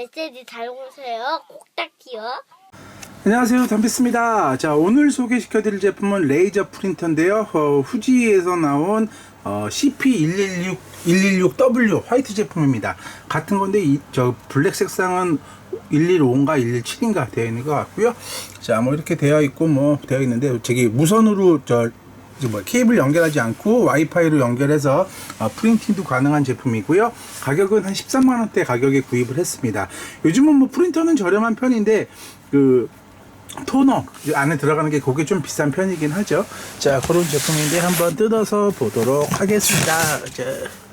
메시지 잘 오세요. 꼭딱지요. 안녕하세요. 덤비스입니다. 자 오늘 소개시켜 드릴 제품은 레이저 프린터인데요. 어, 후지에서 나온 어, CP116 116W 화이트 제품입니다. 같은 건데 이, 저 블랙 색상은 115인가 117인가 되어 있는 것 같고요. 자 뭐 이렇게 되어 있고 뭐 되어 있는데 저기 무선으로 저 뭐 케이블 연결하지 않고 와이파이로 연결해서 어, 프린팅도 가능한 제품이고요. 가격은 한 13만 원대 가격에 구입을 했습니다. 요즘은 뭐 프린터는 저렴한 편인데 그 토너 이 안에 들어가는 게 그게 좀 비싼 편이긴 하죠. 자 그런 제품인데 한번 뜯어서 보도록 하겠습니다. 자.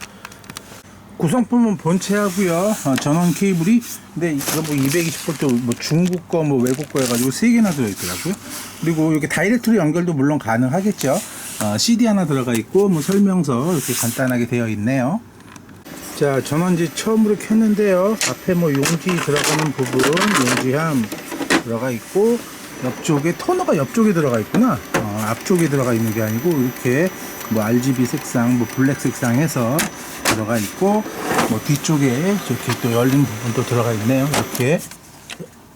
구성품은 본체하고요. 어, 전원 케이블이 근데 이거 뭐 220V 뭐 중국 거 뭐 외국 거 해가지고 세 개나 들어 있더라고요. 그리고 이렇게 다이렉트로 연결도 물론 가능하겠죠. 어, CD 하나 들어가 있고 뭐 설명서 이렇게 간단하게 되어 있네요. 자 전원지 처음으로 켰는데요. 앞에 뭐 용지 들어가는 부분 용지함 들어가 있고 옆쪽에 토너가 옆쪽에 들어가 있구나. 어, 앞쪽에 들어가 있는 게 아니고 이렇게 뭐 RGB 색상, 뭐 블랙 색상 해서 들어가 있고 뭐 뒤쪽에 이렇게 또 열린 부분도 들어가 있네요. 이렇게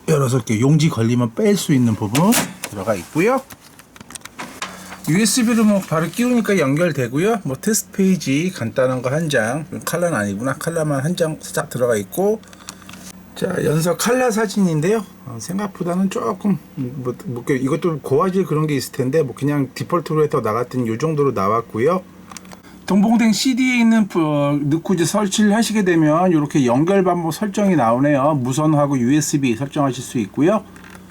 열어서 이렇게 용지 걸리면 뺄 수 있는 부분 들어가 있고요. USB로 뭐 바로 끼우니까 연결되고요. 뭐 테스트 페이지 간단한 거 한 장, 칼라는 아니구나. 칼라만 한 장 싹 들어가 있고 자 연서 칼라 사진인데요. 어, 생각보다는 조금 뭐, 뭐 그- 이것도 고화질 그런 게 있을 텐데 뭐 그냥 디폴트로 해서 나갔더니 요 정도로 나왔고요. 동봉된 CD에 있는 어, 넣고 이제 설치를 하시게 되면 이렇게 연결 방법 설정이 나오네요. 무선하고 USB 설정하실 수 있고요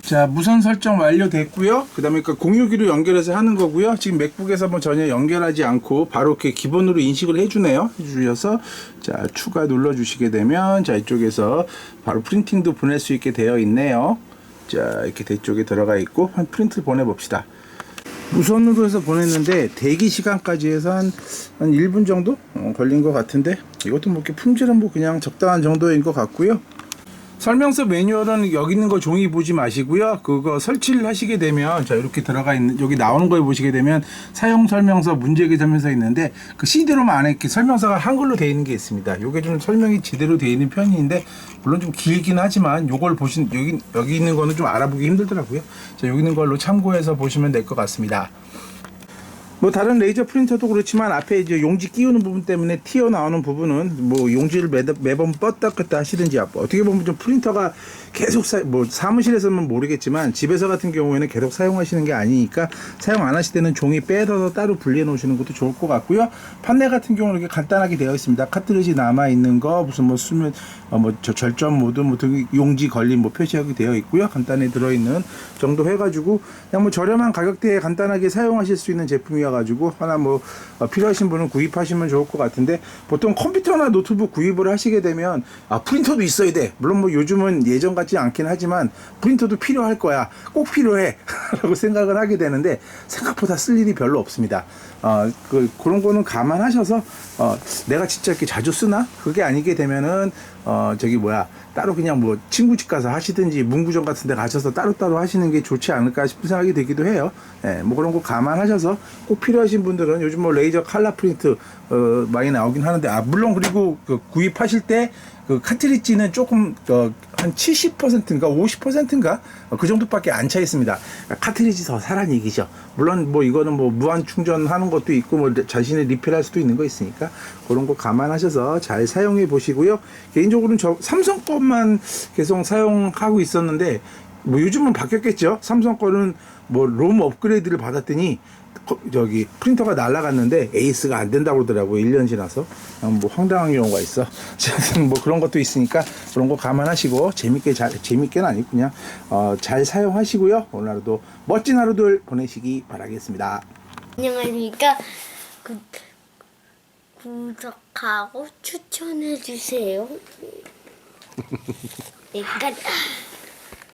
자 무선 설정 완료됐고요. 그 다음에 공유기로 연결해서 하는 거고요. 지금 맥북에서 뭐 전혀 연결하지 않고 바로 이렇게 기본으로 인식을 해주네요. 해주셔서 자 추가 눌러 주시게 되면 자 이쪽에서 바로 프린팅도 보낼 수 있게 되어 있네요. 자 이렇게 뒤쪽에 들어가 있고 한 프린트 보내 봅시다. 무선으로 해서 보냈는데 대기 시간까지 해서 한, 한 1분 정도? 어, 걸린 것 같은데 이것도 뭐 이렇게 품질은 뭐 그냥 적당한 정도인 것 같고요 설명서 매뉴얼은 여기 있는 거 종이 보지 마시고요. 그거 설치를 하시게 되면 자 이렇게 들어가 있는 여기 나오는 거에 보시게 되면 사용 설명서, 문제기 설명서 있는데 그 CD로만 안에 이렇게 설명서가 한글로 되어 있는 게 있습니다. 요게 좀 설명이 제대로 되어 있는 편인데 물론 좀 길긴 하지만 요걸 보신 여기 여기 있는 거는 좀 알아보기 힘들더라고요. 자 여기 있는 걸로 참고해서 보시면 될 것 같습니다. 뭐 다른 레이저 프린터도 그렇지만 앞에 이제 용지 끼우는 부분 때문에 튀어나오는 부분은 뭐 용지를 매, 매번 뻗다 껐다 하시든지 어떻게 보면 좀 프린터가 계속 사, 뭐 사무실에서는 모르겠지만 집에서 같은 경우에는 계속 사용하시는 게 아니니까 사용 안 하실 때는 종이 빼서 따로 분리해 놓으시는 것도 좋을 것 같고요. 판넬 같은 경우는 이렇게 간단하게 되어 있습니다. 카트리지 남아 있는 거 무슨 뭐 수면 어, 뭐저 절전 모드 뭐 등 용지 걸림 뭐 표시하게 되어 있고요. 간단히 들어 있는 정도 해 가지고 그냥 뭐 저렴한 가격대에 간단하게 사용하실 수 있는 제품이 어 가지고 하나 뭐 어, 필요하신 분은 구입하시면 좋을 것 같은데 보통 컴퓨터나 노트북 구입을 하시게 되면 아 프린터도 있어야 돼. 물론 뭐 요즘은 예전 같지 않긴 하지만 프린터도 필요할 거야. 꼭 필요해. 라고 생각을 하게 되는데 생각보다 쓸 일이 별로 없습니다. 어, 그, 그런 거는 감안하셔서, 어, 내가 진짜 이렇게 자주 쓰나? 그게 아니게 되면은, 어, 저기 뭐야, 따로 그냥 뭐 친구 집 가서 하시든지 문구점 같은 데 가셔서 따로따로 하시는 게 좋지 않을까 싶은 생각이 들기도 해요. 예, 뭐 그런 거 감안하셔서 꼭 필요하신 분들은 요즘 뭐 레이저 칼라 프린트, 어, 많이 나오긴 하는데, 아, 물론 그리고 그 구입하실 때 그 카트리지는 조금 어, 한 70%인가 50%인가 어, 그 정도밖에 안 차 있습니다. 카트리지 더 사란 얘기죠. 물론 뭐 이거는 뭐 무한 충전하는 것도 있고 뭐 자신의 리필할 수도 있는 거 있으니까 그런 거 감안하셔서 잘 사용해 보시고요. 개인적으로는 저 삼성 것만 계속 사용하고 있었는데 뭐 요즘은 바뀌었겠죠. 삼성 거는 뭐 롬 업그레이드를 받았더니 거- 저기 프린터가 날라갔는데 에이스가 안 된다고 그러더라고요. 1년 지나서. 아, 뭐 황당한 경우가 있어. 뭐 그런 것도 있으니까 그런 거 감안하시고 재밌게 잘 재밌게는 아니고 그냥 어, 잘 사용하시고요. 오늘 하루도 멋진 하루들 보내시기 바라겠습니다. 안녕하십니까. 구, 구독하고 추천해 주세요. 여기까지.